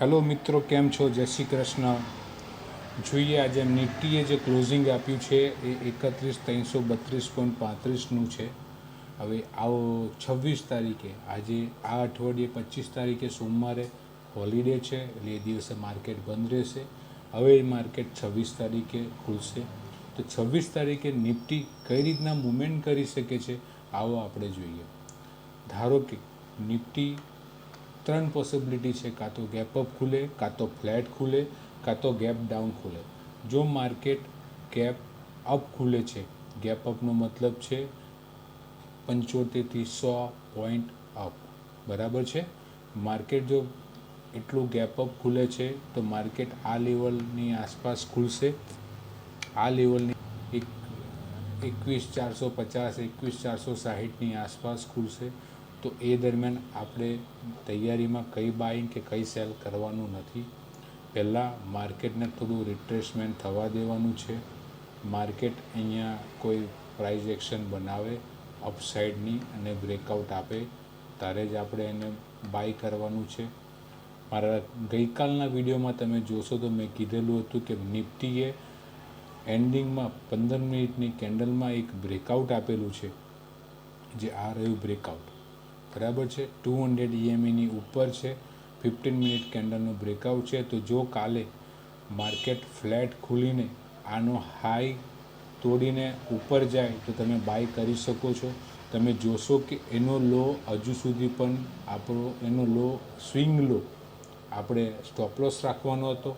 Hello મિત્રો, કેમ છો? જય શ્રી કૃષ્ણ. જોઈએ આજે નિફ્ટીએ જે ક્લોઝિંગ આપ્યું છે એ એકત્રીસ ત્રણસો બત્રીસ પોઈન્ટ પાંત્રીસનું છે. હવે આવો છવ્વીસ તારીખે, આજે આ અઠવાડિયે પચીસ તારીખે સોમવારે હોલિડે છે એટલે એ દિવસે માર્કેટ બંધ રહેશે. હવે એ માર્કેટ છવ્વીસ તારીખે ખુલશે. તો છવ્વીસ તારીખે નિફ્ટી કઈ રીતના મુવમેન્ટ કરી શકે છે, આવો આપણે જોઈએ. ધારો કે નિફ્ટી ત્રણ પોસિબિલિટી છે. કાં તો ગેપ અપ ખુલે, કાં તો ફ્લેટ ખુલે, કાં તો ગેપ ડાઉન ખુલે. જો માર્કેટ ગેપ અપ ખુલે છે ગેપ અપનો મતલબ છે પંચોતેરથી સો પોઈન્ટ અપ બરાબર છે? માર્કેટ જો એટલું ગેપ અપ ખુલે છે, તો માર્કેટ આ લેવલની આસપાસ ખુલશે. આ લેવલની એક, એકવીસ ચારસો પચાસ, એકવીસ ચારસો સાહીઠની આસપાસ ખુલશે. તો એ દરમિયાન આપણે તૈયારીમાં કઈ બાઇંગ કે કઈ સેલ કરવાનું નથી. પહેલાં માર્કેટને થોડું રિટ્રેસમેન્ટ થવા દેવાનું છે. માર્કેટ અહીંયા કોઈ પ્રાઇઝ એક્શન બનાવે અપસાઇડની અને બ્રેકઆઉટ આપે, ત્યારે જ આપણે એને બાય કરવાનું છે. મારા ગઈકાલના વિડીયોમાં તમે જોશો તો મેં કીધેલું હતું કે નિફ્ટીએ એન્ડિંગમાં પંદર મિનિટની કેન્ડલમાં એક બ્રેકઆઉટ આપેલું છે. જે આ રહ્યું બ્રેકઆઉટ બરાબર છે? ટુ હંડ્રેડ ઈએમઈની ઉપર છે. ફિફ્ટીન મિનિટ કેન્ડલનું બ્રેકઆઉટ છે. તો જો કાલે માર્કેટ ફ્લેટ ખુલીને આનો હાઈ તોડીને ઉપર જાય, તો તમે બાય કરી શકો છો. તમે જોશો કે એનો લો હજુ સુધી પણ આપણો એનો લો, સ્વિંગ લો, આપણે સ્ટોપલોસ રાખવાનો હતો,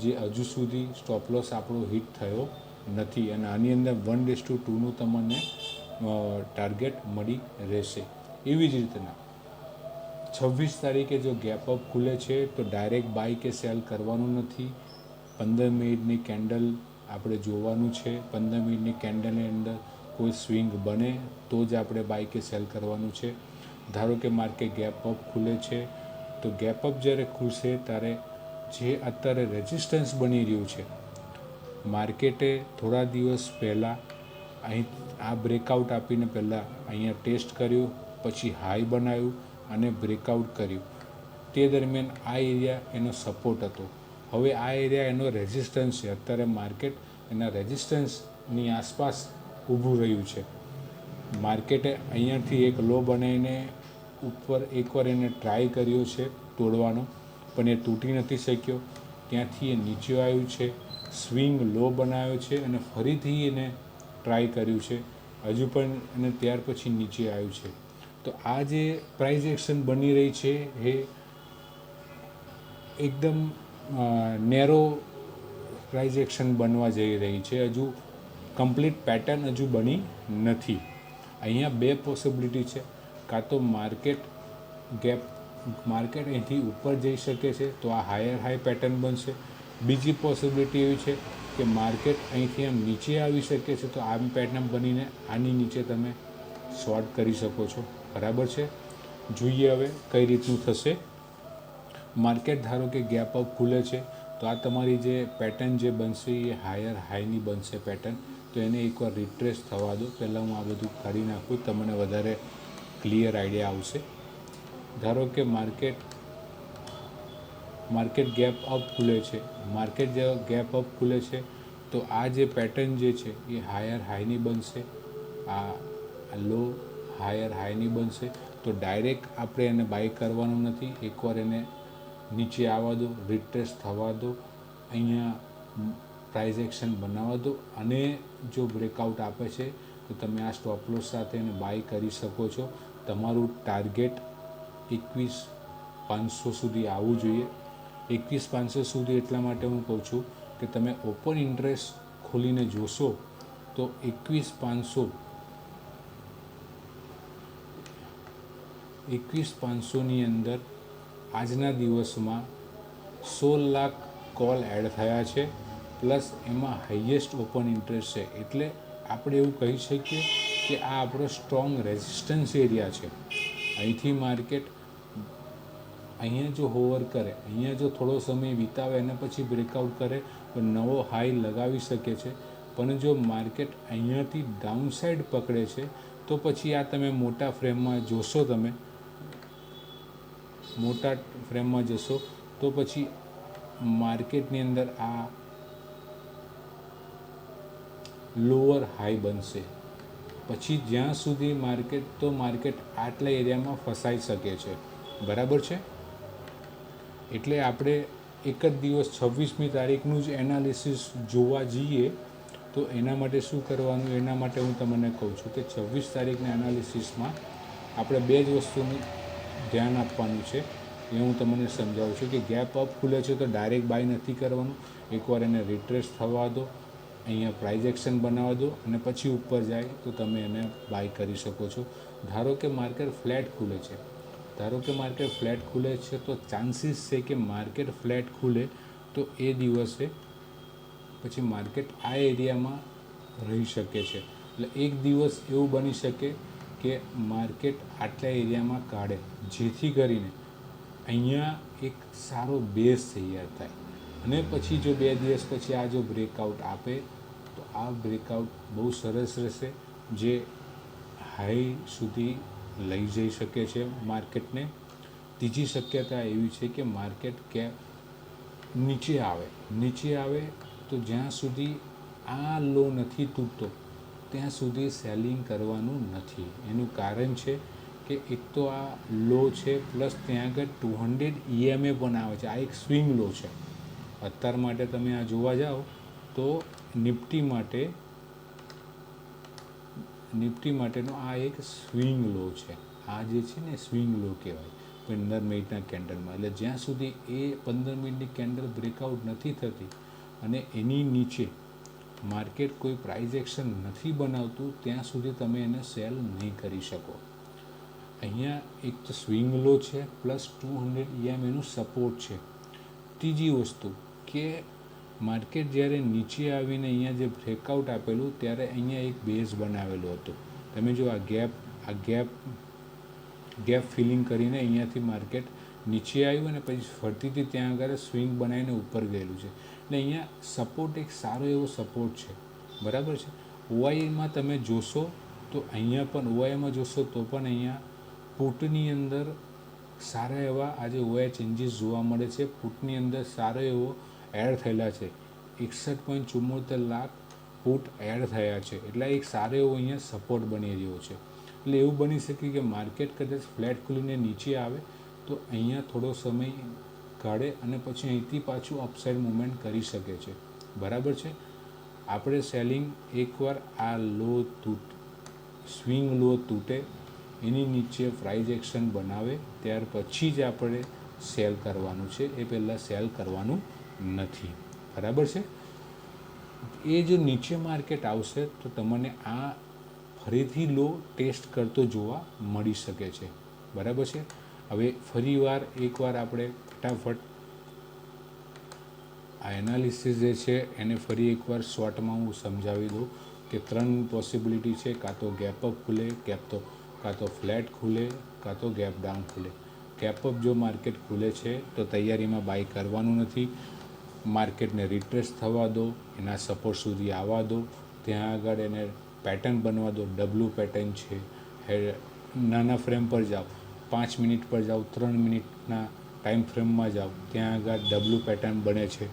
જે હજુ સુધી સ્ટોપલોસ આપણો હિટ થયો નથી. અને આની અંદર વન ડેસ ટુ ટુનું તમને ટાર્ગેટ મળી રહેશે. એવી જ રીતના. છવ્વીસ તારીખે જો ગેપ અપ ખુલે છે, તો ડાયરેક્ટ બાય કે સેલ કરવાનું નથી. પંદર મિનિટની કેન્ડલ આપણે જોવાનું છે. પંદર મિનિટની કેન્ડલની અંદર કોઈ સ્વિંગ બને, તો જ આપણે બાય કે સેલ કરવાનું છે. ધારો કે માર્કેટ ગેપ અપ ખુલે છે, તો ગેપ અપ જ્યારે ખુલશે, ત્યારે જે અત્યારે રેઝિસ્ટન્સ બની રહ્યું છે, માર્કેટે થોડા દિવસ પહેલાં અહીં આ બ્રેકઆઉટ આપીને પહેલાં અહીંયા ટેસ્ટ કર્યું. પછી હાઈ બનાવ્યું અને બ્રેકઆઉટ કર્યું. તે દરમિયાન આ એરિયા એનો સપોર્ટ હતો. હવે આ એરિયા એનો રેઝિસ્ટન્સ છે. અત્યારે માર્કેટ એના રેઝિસ્ટન્સની આસપાસ ઊભું રહ્યું છે. માર્કેટે અહીંયાથી એક લો બનાવીને ઉપર એકવાર એને ટ્રાય કર્યો છે તોડવાનો, પણ એ તૂટી નથી શક્યો. ત્યાંથી એ નીચે આવ્યું છે સ્વિંગ લો બનાવ્યો છે અને ફરીથી એને ટ્રાય કર્યું છે. હજુ પણ એને ત્યાર પછી નીચે આવ્યું છે. તો આ જે પ્રાઇઝ એક્શન બની રહી છે એ એકદમ નેરો પ્રાઇઝ એક્શન બનવા જઈ રહી છે. હજુ કમ્પ્લીટ પેટર્ન હજુ બની નથી. અહીંયા બે પોસિબિલિટી છે. કાં તો માર્કેટ ગેપ માર્કેટ અહીંથી ઉપર જઈ શકે છે તો આ હાયર હાઈ પેટર્ન બનશે. બીજી પોસિબિલિટી એવી છે કે માર્કેટ અહીંથી આમ નીચે આવી શકે છે તો આમ પેટર્ન બનીને આની નીચે તમે શોર્ટ કરી શકો છો. બરાબર છે? જોઈએ હવે કઈ રીતનું થશે. માર્કેટ ધારો કે ગેપ અપ ખુલે છે, તો આ તમારી જે પેટર્ન જે બનશે, એ હાયર હાઈની બનશે પેટર્ન તો એને એકવાર રિટ્રેસ થવા દો. પહેલાં હું આ બધું કાઢી નાખું, તમને વધારે ક્લિયર આઈડિયા આવશે. ધારો કે માર્કેટ માર્કેટ ગેપ અપ ખુલે છે. માર્કેટ જે ગેપ અપ ખુલે છે, તો આ જે પેટર્ન જે છે, એ હાયર હાઈની બનશે. આ લો હાયર હાઈની બનશે, તો ડાયરેક્ટ આપણે એને બાય કરવાનું નથી. એકવાર એને નીચે આવવા દો રિટ્રેસ થવા દો, અહીંયા પ્રાઇઝ એક્શન બનાવવા દો અને જો બ્રેકઆઉટ આપે છે, તો તમે આ સ્ટોપ લોસ સાથે એને બાય કરી શકો છો. તમારું ટાર્ગેટ એકવીસ પાંચસો સુધી આવવું જોઈએ. એકવીસ પાંચસો સુધી એટલા માટે હું કહું છું કે તમે ઓપન ઇન્ટરેસ્ટ ખોલીને જોશો, તો એકવીસ પાંચસો એકવીસ પાંચસોની અંદર આજના દિવસમાં સોળ લાખ કોલ એડ થયા છે, પ્લસ એમાં હાઈએસ્ટ ઓપન ઇન્ટરેસ્ટ છે. એટલે આપણે એવું કહી શકીએ કે આ આપણો સ્ટ્રોંગ રેઝિસ્ટન્સ એરિયા છે. અહીંથી માર્કેટ અહીંયા જો હોવર કરે, અહીંયા જો થોડો સમય વિતાવે અને પછી બ્રેકઆઉટ કરે, તો નવો હાઈ લગાવી શકે છે. પણ જો માર્કેટ અહીંયાથી ડાઉન સાઈડ પકડે છે, તો પછી આ તમે મોટા ફ્રેમમાં જોશો તમે મોટા ફ્રેમમાં જશો, તો પછી માર્કેટની અંદર આ લોઅર હાઈ બનશે. પછી જ્યાં સુધી માર્કેટ, તો માર્કેટ આટલા એરિયામાં ફસાઈ શકે છે. બરાબર છે? એટલે આપણે એક જ દિવસ છવ્વીસમી તારીખનું જ એનાલિસિસ જોવા જઈએ, તો એના માટે શું કરવાનું? એના માટે હું તમને કહું છું કે છવ્વીસ તારીખના એનાલિસિસમાં આપણે બે જ વસ્તુનું ધ્યાન આપવાનું છે. એ હું તમને સમજાવું છું કે ગેપ અપ ખુલે છે તો ડાયરેક્ટ બાય નથી કરવાનું. એકવાર એને રિટ્રેસ થવા દો, અહીંયા પ્રાઇઝ એક્શન બનાવવા દો અને પછી ઉપર જાય તો તમે એને બાય કરી શકો છો. ધારો કે માર્કેટ ફ્લેટ ખુલે છે. ધારો કે માર્કેટ ફ્લેટ ખુલે છે તો ચાન્સીસ છે કે માર્કેટ ફ્લેટ ખુલે તો એ દિવસે પછી માર્કેટ આ એરિયામાં રહી શકે છે. એટલે એક દિવસ એવું બની શકે કે માર્કેટ આટલા એરિયામાં કાઢે, જેથી કરીને અહીંયા એક સારો બેઝ તૈયાર થાય. અને પછી જો બે દિવસ પછી આ જો બ્રેકઆઉટ આપે, તો આ બ્રેકઆઉટ બહુ સરસ રહેશે, જે હાઈ સુધી લઈ જઈ શકે છે માર્કેટને. ત્રીજી શક્યતા એવી છે કે માર્કેટ કે નીચે આવે. નીચે આવે તો જ્યાં સુધી આ લો નથી તૂટતો ત્યાં સુધી સેલિંગ કરવાનું નથી. એનું કારણ છે કે એક તો આ લો છે પ્લસ ત્યાં આગળ ટુ હંડ્રેડ ઈએમએ પણ આવે છે. આ એક સ્વિંગ લો છે. અત્યાર માટે તમે આ જોવા જાઓ, તો નિફ્ટી માટે, નિફ્ટી માટેનો આ એક સ્વિંગ લો છે. આ જે છે ને સ્વિંગ લો કહેવાય, પંદર મિનિટના કેન્ડલમાં એટલે જ્યાં સુધી એ પંદર મિનિટની કેન્ડલ બ્રેકઆઉટ નથી થતી અને એની નીચે માર્કેટ કોઈ પ્રાઇઝ એક્શન નથી બનાવતું, ત્યાં સુધી તમે એને સેલ નહીં કરી શકો. અહીંયા એક તો સ્વિંગ લો છે પ્લસ ટુ હંડ્રેડ ઈએમ એનું સપોર્ટ છે. ત્રીજી વસ્તુ કે માર્કેટ જ્યારે નીચે આવીને અહીંયા જે બ્રેકઆઉટ આપેલું, ત્યારે અહીંયા એક બેઝ બનાવેલું હતું. તમે જો આ ગેપ આ ગેપ ગેપ ફિલિંગ કરીને અહીંયાથી માર્કેટ નીચે આવ્યું અને પછી ફરતીથી ત્યાં આગળ સ્વિંગ બનાવીને ઉપર ગયેલું છે. એટલે અહીંયા સપોર્ટ એક સારો એવો સપોર્ટ છે. બરાબર છે? ઓઆઈમાં તમે જોશો તો અહીંયા પણ ઓઆઈમાં જોશો તો પણ અહીંયા પુટની અંદર સારા એવા આજે ઓઆઈ ચેન્જીસ જોવા મળે છે. પુટની અંદર સારો એવો એડ થયેલા છે. એકસઠ પોઈન્ટ ચુમ્મોતેર લાખ પુટ એડ થયા છે. એટલે એક સારો એવો અહીંયા સપોર્ટ બની રહ્યો છે. એટલે એવું બની શકે કે માર્કેટ કદાચ ફ્લેટ ખુલીને નીચે આવે તો અહીંયા થોડો સમય કાઢે અને પછી અહીંથી પાછું અપસાઇડ મૂવમેન્ટ કરી શકે છે. બરાબર છે? આપણે સેલિંગ એકવાર આ લો તૂટ સ્વિંગ લો તૂટે, એની નીચે પ્રાઇઝ એક્શન બનાવે, ત્યાર પછી જ આપણે સેલ કરવાનું છે. એ પહેલાં સેલ કરવાનું નથી. બરાબર છે? એ જો નીચે માર્કેટ આવશે તો તમને આ ફરીથી લો ટેસ્ટ કરતો જોવા મળી શકે છે. બરાબર છે? હવે ફરીવાર એકવાર આપણે ફટાફટ. આ એનાલિસિસ જે છે, એને ફરી એકવાર શોર્ટમાં હું સમજાવી દઉં કે ત્રણ પોસિબિલિટી છે, કાં તો ગેપ અપ ખુલે કેપ તો કાં તો ફ્લેટ ખુલે, કાં તો ગેપ ડાઉન ખુલે. ગેપ અપ જો માર્કેટ ખુલે છે, તો તૈયારીમાં બાય કરવાનું નથી. માર્કેટને રિટ્રેસ થવા દો, એના સપોર્ટ સુધી આવવા દો. ત્યાં આગળ એને પેટર્ન બનવા દો ડબલ્યુ પેટર્ન છે. નાના ફ્રેમ પર જાઓ. પાંચ મિનિટ પર જાઓ, ત્રણ મિનિટના ટાઈમ ફ્રેમમાં જાઓ, ત્યાં આગળ ડબલ્યુ પેટર્ન બને છે.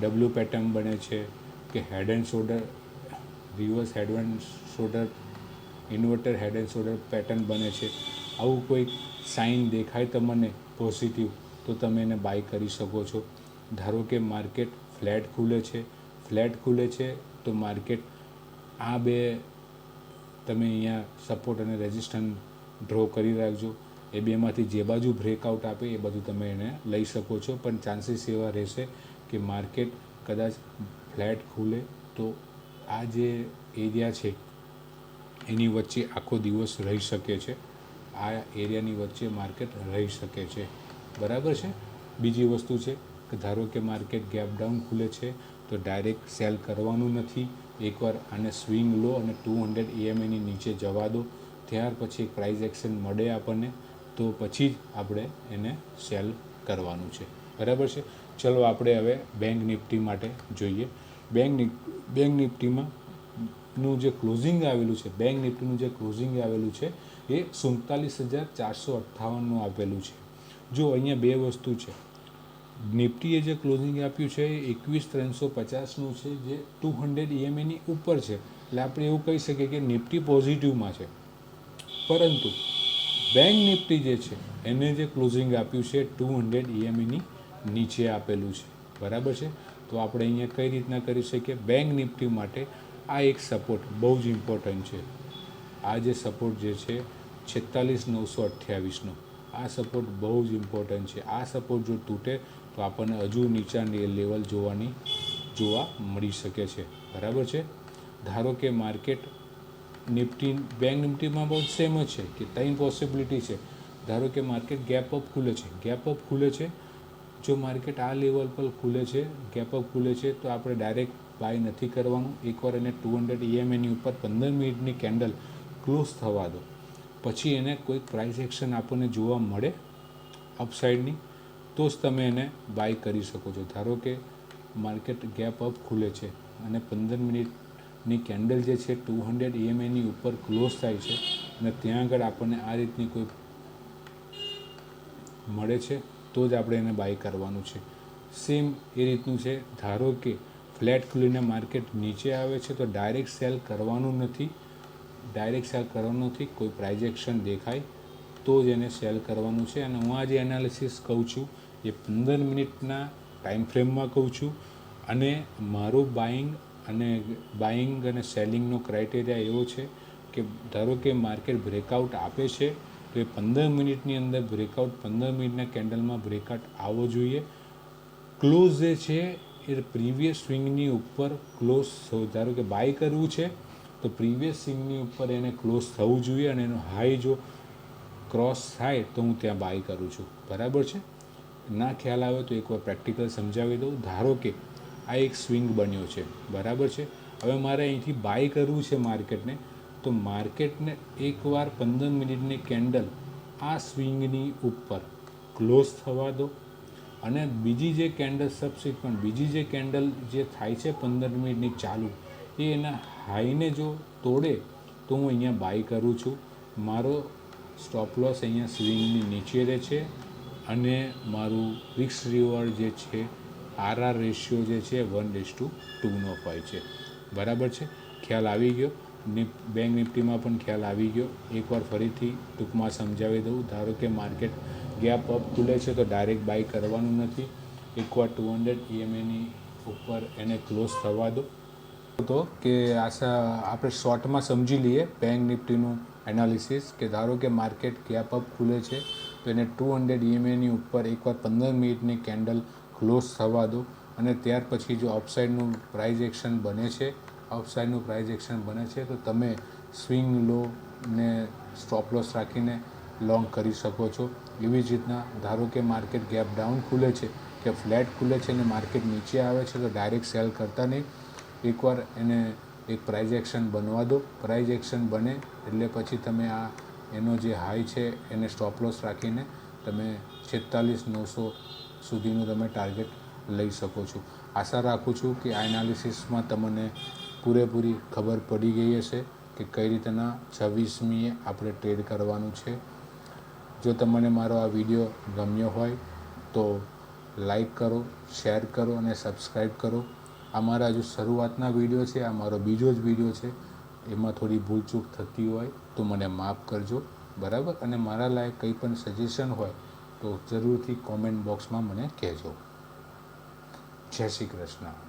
ડબલ્યુ પેટર્ન બને છે કે head and shoulder reverse head and shoulder inverter head and shoulder pattern બને છે. આવું કોઈ સાઇન દેખાય તમને પોઝિટિવ તો તમે એને બાય કરી શકો છો. ધારો કે માર્કેટ ફ્લેટ ખુલે છે ફ્લેટ ખુલે છે, તો માર્કેટ આ બે તમે અહીંયા સપોર્ટ અને રેઝિસ્ટન્સ ડ્રો કરી રાખજો. એ બેમાંથી જે બાજુ બ્રેકઆઉટ આપે એ બધું તમે એને લઈ શકો છો. પણ ચાન્સીસ એવા રહેશે કે માર્કેટ કદાચ ફ્લેટ ખુલે તો આ જે એરિયા છે, એની વચ્ચે આખો દિવસ રહી શકે છે. આ એરિયાની વચ્ચે માર્કેટ રહી શકે છે. બરાબર છે? બીજી વસ્તુ છે કે ધારો કે માર્કેટ ગેપ ડાઉન ખુલે છે, તો ડાયરેક્ટ સેલ કરવાનું નથી. એકવાર આને સ્વિંગ લો અને ટુ હંડ્રેડ ઈએમઆઈની નીચે જવા દો. ત્યાર પછી એક પ્રાઇઝ એક્શન મળે આપણને. તો પછી જ આપણે એને સેલ કરવાનું છે. બરાબર છે? ચલો આપણે હવે બેંક નિફ્ટી માટે જોઈએ. બેંક બેંક નિફ્ટીમાં નું જે ક્લોઝિંગ આવેલું છે બેંક નિફ્ટીનું જે ક્લોઝિંગ આવેલું છે, એ સુડતાલીસ હજાર ચારસો અઠ્ઠાવનનું આપેલું છે. જો અહીંયા બે વસ્તુ છે. નિફ્ટીએ જે ક્લોઝિંગ આપ્યું છે, એ એકવીસ ત્રણસો પચાસનું છે, જે ટુ હંડ્રેડ ઈએમએની ઉપર છે. એટલે આપણે એવું કહી શકીએ કે નિફ્ટી પોઝિટિવમાં છે. પરંતુ બેંક નિફ્ટી જે છે, એને જે ક્લોઝિંગ આપ્યું છે, ટુ હંડ્રેડ ઈએમઈની નીચે આપેલું છે. બરાબર છે? તો આપણે અહીંયા કઈ રીતના કરી શકીએ? બેંક નિફ્ટી માટે આ એક સપોર્ટ બહુ જ ઇમ્પોર્ટન્ટ છે. આ જે સપોર્ટ જે છે, છેતાલીસ નવસો અઠ્યાવીસનો. આ સપોર્ટ બહુ જ ઇમ્પોર્ટન્ટ છે. આ સપોર્ટ જો તૂટે, તો આપણને હજુ નીચાની લેવલ જોવાની, જોવા મળી શકે છે. બરાબર છે? ધારો કે માર્કેટ નિફ્ટી, બેંક નિફ્ટીમાં બહુ સેમ જ છે કે ત્રણ પોસિબિલિટી છે. ધારો કે માર્કેટ ગેપ અપ ખુલે છે. ગેપ અપ ખુલે છે. જો માર્કેટ આ લેવલ પર ખુલે છે ગેપ અપ ખુલે છે, તો આપણે ડાયરેક્ટ બાય નથી કરવાનું. એકવાર એને ટુ હંડ્રેડ ઈએમએની ઉપર પંદર મિનિટની કેન્ડલ ક્લોઝ થવા દો. પછી એને કોઈ પ્રાઇસ એક્શન આપણને જોવા મળે અપસાઇડની તો જ તમે એને બાય કરી શકો છો. ધારો કે માર્કેટ ગેપ અપ ખુલે છે અને પંદર મિનિટની કેન્ડલ જે છે ટુ હંડ્રેડ ઈએમએની ઉપર ક્લોઝ થાય છે અને ત્યાં આગળ આપણને આ રીતની કોઈ મળે છે, તો જ આપણે એને બાય કરવાનું છે. સેમ એ રીતનું છે, ધારો કે ફ્લેટ ખુલીને માર્કેટ નીચે આવે છે, તો ડાયરેક્ટ સેલ કરવાનું નથી. ડાયરેક્ટ સેલ કરવાનું નથી, કોઈ પ્રાઇજેક્શન દેખાય, તો જ એને સેલ કરવાનું છે. અને હું આ જે એનાલિસિસ કહું છું, એ પંદર મિનિટના ટાઈમ ફ્રેમમાં કહું છું. અને મારું બાઇંગ અને બાઇંગ અને સેલિંગનો ક્રાઇટેરિયા એવો છે કે ધારો કે માર્કેટ બ્રેકઆઉટ આપે છે, તો એ પંદર મિનિટની અંદર બ્રેકઆઉટ પંદર મિનિટના કેન્ડલમાં બ્રેકઆઉટ આવવો જોઈએ. ક્લોઝ જે છે, એ પ્રીવિયસ સ્વિંગની ઉપર ક્લોઝ ધારો કે બાય કરવું છે, તો પ્રીવિયસ સ્વિંગની ઉપર એને ક્લોઝ થવું જોઈએ અને એનો હાઈ જો ક્રોસ થાય, તો હું ત્યાં બાય કરું છું. બરાબર છે? ના ખ્યાલ આવે તો એકવાર પ્રેક્ટિકલ સમજાવી દઉં. ધારો કે આ એક સ્વિંગ બન્યો છે. બરાબર છે? હવે મારે અહીંથી બાય કરવું છે માર્કેટને, તો માર્કેટને એકવાર પંદર મિનિટની કેન્ડલ આ સ્વિંગની ઉપર ક્લોઝ થવા દો. અને બીજી જે કેન્ડલ સબસિક્વન્ટ બીજી જે કેન્ડલ જે થાય છે પંદર મિનિટની ચાલુ, એ એના હાઈને જો તોડે, તો હું અહીંયા બાય કરું છું. મારો સ્ટોપ લોસ અહીંયા સ્વિંગની નીચે રહે છે. અને મારું રિક્સ રિવોર્ડ જે છે આર આર રેશિયો જે છે, વન ડેસ ટુ, ટુનો હોય છે. બરાબર છે? ખ્યાલ આવી ગયો? નિફ બેંક નિફ્ટીમાં પણ ખ્યાલ આવી ગયો. એકવાર ફરીથી ટૂંકમાં સમજાવી દઉં. ધારો કે માર્કેટ ગેપ અપ ખુલે છે, તો ડાયરેક્ટ બાય કરવાનું નથી. એકવાર ટુ હંડ્રેડ ઈએમએની ઉપર એને ક્લોઝ થવા દો. તો કે આશા, આપણે શોર્ટમાં સમજી લઈએ બેંક નિફ્ટીનું એનાલિસિસ કે ધારો કે માર્કેટ ગેપ અપ ખુલે છે, તો એને ટુ હંડ્રેડ ઈએમએની ઉપર એકવાર પંદર મિનિટની કેન્ડલ ક્લોઝ થવા દો અને ત્યાર પછી જો અપસાઇડનું પ્રાઇઝ એક્શન બને છે અપસાઇડનું પ્રાઇઝ એક્શન બને છે, તો તમે સ્વિંગ લો ને સ્ટોપ લોસ રાખીને લોંગ કરી શકો છો. એવી જ રીતના ધારો કે માર્કેટ ગેપ ડાઉન ખુલે છે કે ફ્લેટ ખુલે છે અને માર્કેટ નીચે આવે છે, તો ડાયરેક્ટ સેલ કરતા નહીં. એકવાર એને એક પ્રાઇઝ એક્શન બનવા દો. પ્રાઇઝ એક્શન બને એટલે પછી તમે આ એનો જે હાઈ છે એને સ્ટોપ લોસ રાખીને તમે છેતાલીસ, નવસો સુધીનું તમે ટાર્ગેટ લઈ શકો છો. આશા રાખું છું કે આ એનાલિસિસમાં તમને પૂરેપૂરી ખબર પડી ગઈ હશે કે કઈ રીતના છવ્વીસમીએ આપણે ટ્રેડ કરવાનું છે. જો તમને મારો આ વીડિયો ગમ્યો હોય તો લાઈક કરો શેર કરો અને સબસ્ક્રાઈબ કરો. આ મારા હજુ શરૂઆતના વીડિયો છે, આ મારો બીજો જ વીડિયો છે, એમાં થોડી ભૂલચૂક થતી હોય તો મને માફ કરજો. બરાબર? અને મારા લાયક કંઈ પણ સજેશન હોય તો જરૂરથી કોમેન્ટ બોક્સમાં મને કહેજો. જય શ્રી કૃષ્ણ.